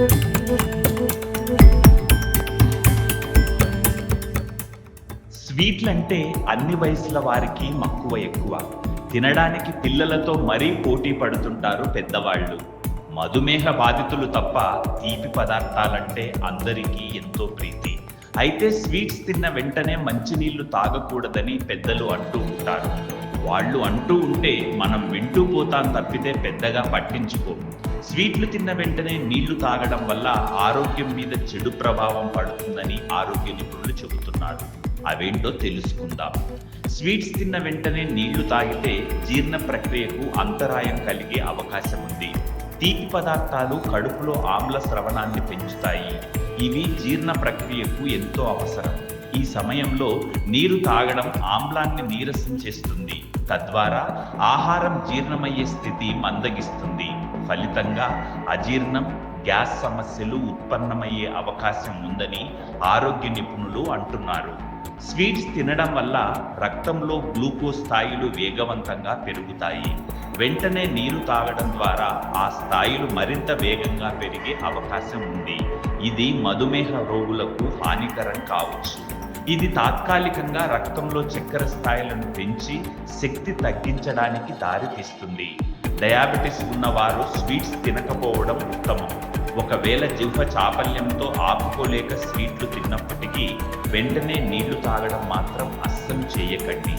స్వీట్లు అంటే అన్ని వయసుల వారికి మక్కువ ఎక్కువ. తినడానికి పిల్లలతో మరీ పోటీ పడుతుంటారు పెద్దవాళ్ళు. మధుమేహ బాధితులు తప్ప తీపి పదార్థాలంటే అందరికీ ఎంతో ప్రీతి. అయితే స్వీట్స్ తిన్న వెంటనే మంచినీళ్ళు తాగకూడదని పెద్దలు అంటూ ఉంటారు. వాళ్ళు అంటూ ఉంటే మనం వింటూ పోతాం తప్పితే పెద్దగా పట్టించుకోము స్వీట్లు తిన్న వెంటనే నీళ్ళు తాగడం వల్ల ఆరోగ్యం మీద చెడు ప్రభావం పడుతుందని ఆరోగ్య నిపుణులు చెబుతున్నారు. అవేంటో తెలుసుకుందాం. స్వీట్స్ తిన్న వెంటనే నీళ్ళు తాగితే జీర్ణ ప్రక్రియకు అంతరాయం కలిగే అవకాశం ఉంది. తీపి పదార్థాలు కడుపులో ఆమ్ల స్రవణాన్ని పెంచుతాయి. ఇవి జీర్ణ ప్రక్రియకు ఎంతో అవసరం. ఈ సమయంలో నీరు తాగడం ఆమ్లాన్ని నీరసం చేస్తుంది. తద్వారా ఆహారం జీర్ణమయ్యే స్థితి మందగిస్తుంది. ఫలితంగా అజీర్ణం గ్యాస్ సమస్యలు ఉత్పన్నమయ్యే అవకాశం ఉందని ఆరోగ్య నిపుణులు అంటున్నారు. స్వీట్స్ తినడం వల్ల రక్తంలో గ్లూకోజ్ స్థాయిలు వేగవంతంగా పెరుగుతాయి. వెంటనే నీరు తాగడం ద్వారా ఆ స్థాయిలు మరింత వేగంగా పెరిగే అవకాశం ఉంది. ఇది మధుమేహ రోగులకు హానికరం కావచ్చు. ఇది తాత్కాలికంగా రక్తంలో చక్కెర స్థాయిలను పెంచి శక్తి తగ్గించడానికి దారితీస్తుంది. డయాబెటిస్ ఉన్నవారు స్వీట్స్ తినకపోవడం ఉత్తమం. ఒకవేళ జిహ్వ చాపల్యంతో ఆపుకోలేక స్వీట్లు తిన్నప్పటికీ వెంటనే నీళ్ళు తాగడం మాత్రం అస్సలు చేయకండి.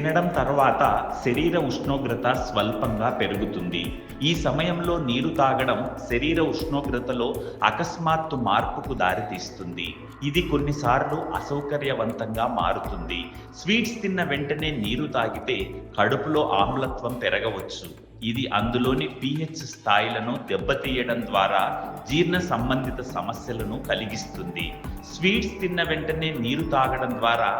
తినడం తర్వాత శరీర ఉష్ణోగ్రత స్వల్పంగా పెరుగుతుంది. ఈ సమయంలో నీరు తాగడం శరీర ఉష్ణోగ్రతలో అకస్మాత్తు మార్పుకు దారితీస్తుంది. ఇది కొన్నిసార్లు అసౌకర్యవంతంగా మారుతుంది. స్వీట్స్ తిన్న వెంటనే నీరు తాగితే కడుపులో ఆమ్లత్వం పెరగవచ్చు. ఇది అందులోని పిహెచ్ స్థాయిలను దెబ్బతీయడం ద్వారా జీర్ణ సంబంధిత సమస్యలను కలిగిస్తుంది. స్వీట్స్ తిన్న వెంటనే నీరు తాగడం ద్వారా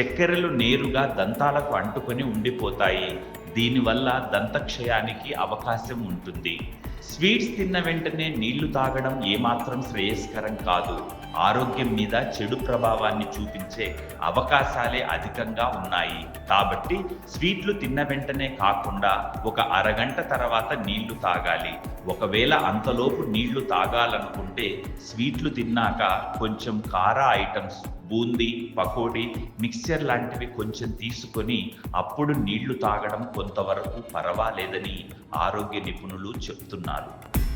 చక్కెరలు నేరుగా దంతాలకు అంటుకొని ఉండిపోతాయి. దీనివల్ల దంతక్షయానికి అవకాశం ఉంటుంది. స్వీట్స్ తిన్న వెంటనే నీళ్ళు తాగడం ఏమాత్రం శ్రేయస్కరం కాదు. ఆరోగ్యం మీద చెడు ప్రభావాన్ని చూపించే అవకాశాలే అధికంగా ఉన్నాయి. కాబట్టి స్వీట్లు తిన్న వెంటనే కాకుండా ఒక అరగంట తర్వాత నీళ్ళు తాగాలి. ఒకవేళ అంతలోపు నీళ్ళు తాగాలనుకుంటే స్వీట్లు తిన్నాక కొంచెం కార ఐటమ్స్ బూందీ పకోడీ మిక్చర్ లాంటివి కొంచెం తీసుకొని అప్పుడు నీళ్ళు తాగడం కొంతవరకు పర్వాలేదని ఆరోగ్య నిపుణులు చెప్తున్నారు. Bolsonaro.